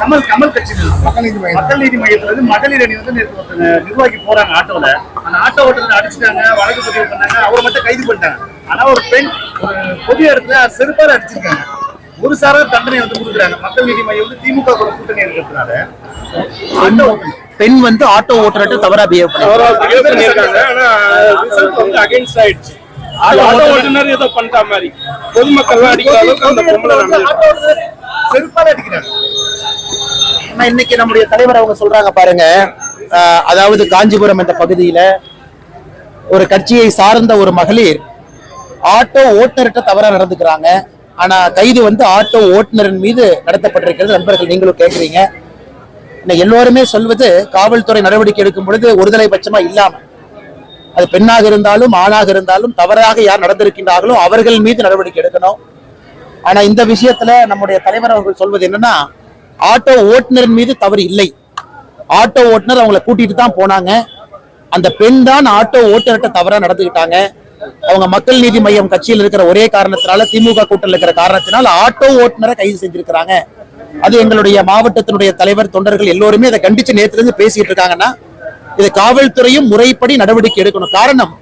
கமல் கமல் கட்சி மக்கள் நீதி மையம். மக்கள் நீதி மையத்துல இருந்து மகளிர் அணி வந்து நிர்வாகி போறாங்க ஆட்டோல. அந்த ஆட்டோ ஓட்டுநர் அடிச்சிட்டாங்க வழக்கு பதிவு பண்ணாங்க அவரை மட்டும் கைது பண்ணிட்டாங்க. ஆனா ஒரு பெண் ஒரு பொது இடத்துல செருப்பால அடிச்சிருக்காங்க. ஒரு சாரா தண்டனை வந்து கொடுக்குறாங்க. மக்கள் நீதி மையம் வந்து திமுக கூட கூட்டணி இருக்கிறதுனால. ஆட்டோ பெண் வந்து ஆட்டோ ஓட்டுறட்டு தவறா பிஹேவ் பண்ணியிருக்காங்க. ஆனா, வந்து against ஆயிடுச்சு. ஆட்டோ ஓட்டுநர் ஏதோ பண்ணிட்ட மாதிரி. பொதுமக்கள்லாம் அடிக்கிற அளவுக்கு அந்த பொம்பளை செருப்பால அடிக்கிறாங்க. ஆனா இன்னைக்கு நம்முடைய தலைவர் அவங்க சொல்றாங்க பாருங்க. அதாவது காஞ்சிபுரம் என்ற பகுதியில ஒரு கட்சியை சார்ந்த ஒரு மகளிர் ஆட்டோ ஓட்டுநர்கிட்ட தவறா நடந்துக்கிறாங்க. ஆனா கைது வந்து ஆட்டோ ஓட்டுநரின் மீது நடத்தப்பட்டிருக்கிறது. நண்பர்கள் நீங்களும் கேட்குறீங்க எல்லோருமே சொல்வது காவல்துறை நடவடிக்கை எடுக்கும் பொழுது ஒருதலை பட்சமா இல்லாம. அது பெண்ணாக இருந்தாலும் ஆணாக இருந்தாலும் தவறாக யார் நடந்திருக்கின்றார்களோ அவர்கள் மீது நடவடிக்கை எடுக்கணும். ஆனா இந்த விஷயத்துல நம்முடைய தலைவர் அவர்கள் சொல்வது என்னன்னா ஆட்டோ ஓட்டுநரின் மீது தவறு இல்லை. ஆட்டோ ஓட்டுநர் அவங்கள கூட்டிட்டு தான் போனாங்க. அந்த பெண் தான் ஆட்டோ ஓட்டுநர்கிட்ட தவறா நடந்துக்கிட்டாங்க அவங்க மக்கள் நீதி மையம் கட்சியில் இருக்கிற ஒரே காரணத்தினால திமுக கூட்டத்தில் இருக்கிற காரணத்தினால் ஆட்டோ ஓட்டுநரை கைது செஞ்சிருக்கிறாங்க. அது எங்களுடைய மாவட்டத்தினுடைய தலைவர் தொண்டர்கள் எல்லோருமே அதை கண்டிச்சு நேத்துல இருந்து பேசிட்டு இருக்காங்கன்னா இது காவல்துறையும் முறைப்படி நடவடிக்கை எடுக்கணும். காரணம்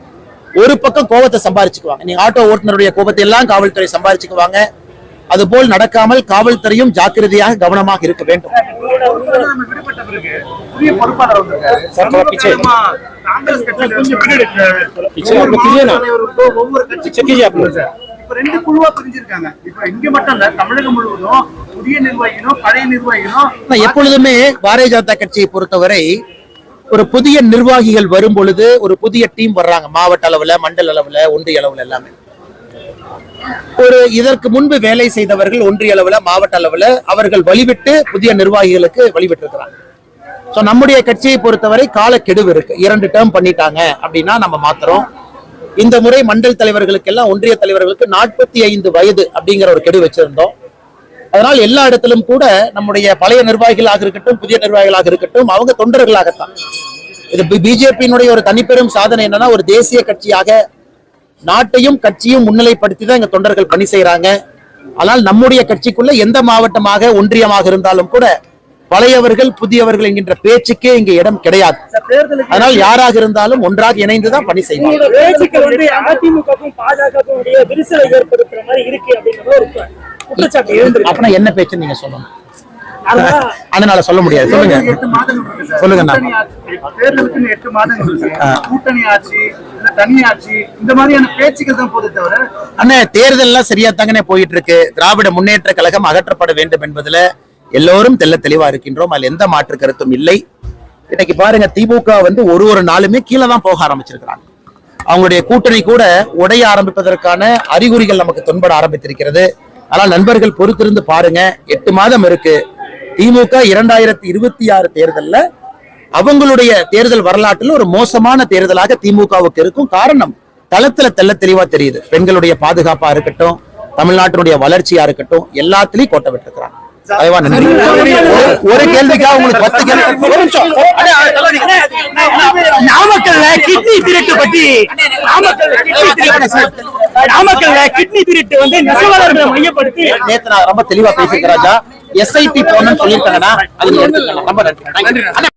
ஒரு பக்கம் கோபத்தை சம்பாரிச்சுக்குவாங்க. நீங்க ஆட்டோ ஓட்டுநருடைய கோபத்தை எல்லாம் காவல்துறை சம்பாரிச்சுக்குவாங்க. அதுபோல் நடக்காமல் காவல்துறையும் ஜாக்கிரதையாக கவனமாக இருக்க வேண்டும். ரெண்டு குழுவா பிரிஞ்சிருக்காங்க இப்ப இங்க மட்டும் இல்ல தமிழகம் முழுவதும் புதிய நிர்வாகிகளும் பழைய நிர்வாகிகளும் எப்பொழுதுமே பாரதிய ஜனதா கட்சியை பொறுத்தவரை ஒரு புதிய நிர்வாகிகள் வரும் பொழுது ஒரு புதிய டீம் வர்றாங்க. மாவட்ட அளவுல மண்டல அளவுல ஒன்றிய அளவுல எல்லாமே. ஒரு இதற்கு முன்பு வேலை செய்தவர்கள் ஒன்றிய அளவுல மாவட்ட அளவுல அவர்கள் வழிவிட்டு புதிய நிர்வாகிகளுக்கு வழிவிட்டிருக்கிறாங்க. ஸோ நம்முடைய கட்சியை பொறுத்தவரை காலக்கெடுவு இருக்கு. இரண்டு டேர்ம் பண்ணிட்டாங்க அப்படின்னா நம்ம மாத்திரம் இந்த முறை மண்டல் தலைவர்களுக்கெல்லாம் ஒன்றிய தலைவர்களுக்கு நாற்பத்தி ஐந்து வயது அப்படிங்கிற ஒரு கெடு வச்சிருந்தோம். அதனால் எல்லா இடத்திலும் கூட நம்முடைய பழைய நிர்வாகிகளாக இருக்கட்டும் புதிய நிர்வாகிகளாக இருக்கட்டும் அவங்க தொண்டர்களாகத்தான். இது பிஜேபியினுடைய ஒரு தனிப்பெரும் சாதனை என்னன்னா ஒரு தேசிய கட்சியாக நாட்டையும் கட்சியும் முன்னிலைப்படுத்தி தான் எங்க தொண்டர்கள் பணி செய்யறாங்க ஆனால் நம்முடைய கட்சிக்குள்ள எந்த மாவட்டமாக ஒன்றியமாக இருந்தாலும் கூட பழையவர்கள் புதியவர்கள் என்கின்ற பேச்சுக்கே இங்க இடம் கிடையாது. அதனால் யாராக இருந்தாலும் ஒன்றாக இணைந்துதான் பணி செய்வாங்க. என்ன பேச்சு நீங்க சொல்லணும்? அதனால சொல்ல முடியாது. சொல்லுங்க. தேர்தலுக்குன்னு எட்டு மாதங்கள் கூட்டணி ஆட்சி. அண்ணே தேர்தல்லாம் சரியா தாங்கனே போயிட்டு இருக்கு திராவிட முன்னேற்ற கழகம் அகற்றப்பட வேண்டும் என்பதுல எல்லோரும் தெள்ள தெளிவா இருக்கின்றோம். அதுல எந்த மாற்று கருத்தும் இல்லை. இன்னைக்கு பாருங்க திமுக வந்து ஒரு ஒரு நாளுமே கீழே தான் போக ஆரம்பிச்சிருக்கிறாங்க. அவங்களுடைய கூட்டணி கூட உடைய ஆரம்பிப்பதற்கான அறிகுறிகள் நமக்கு தென்பட ஆரம்பித்திருக்கிறது. ஆனால் நண்பர்கள் பொறுத்திருந்து பாருங்க எட்டு மாதம் இருக்கு. திமுக இரண்டாயிரத்தி இருபத்தி ஆறு தேர்தல்ல அவங்களுடைய தேர்தல் வரலாற்றில் ஒரு மோசமான தேர்தலாக திமுகவுக்கு இருக்கும் காரணம் களத்துல தெள்ள தெளிவா தெரியுது பெண்களுடைய பாதுகாப்பா இருக்கட்டும் தமிழ்நாட்டினுடைய வளர்ச்சியா இருக்கட்டும் எல்லாத்துலயும் கோட்டை விட்டுருக்கிறாங்க ஒரு- கேள்விக்காக உங்களுக்கு பத்து கேள்வி. நாமக்கல்ல கிட்னி திருட்டு பத்தி நாமக்கல்ல கிட்னி திருட்டு வந்து நெசவாளர்களை மையப்படுத்தி நேத்து நான் ரொம்ப தெளிவா ராஜா எஸ்ஐடி போகணும்னு சொல்லியிருக்காங்கன்னா அது நீங்க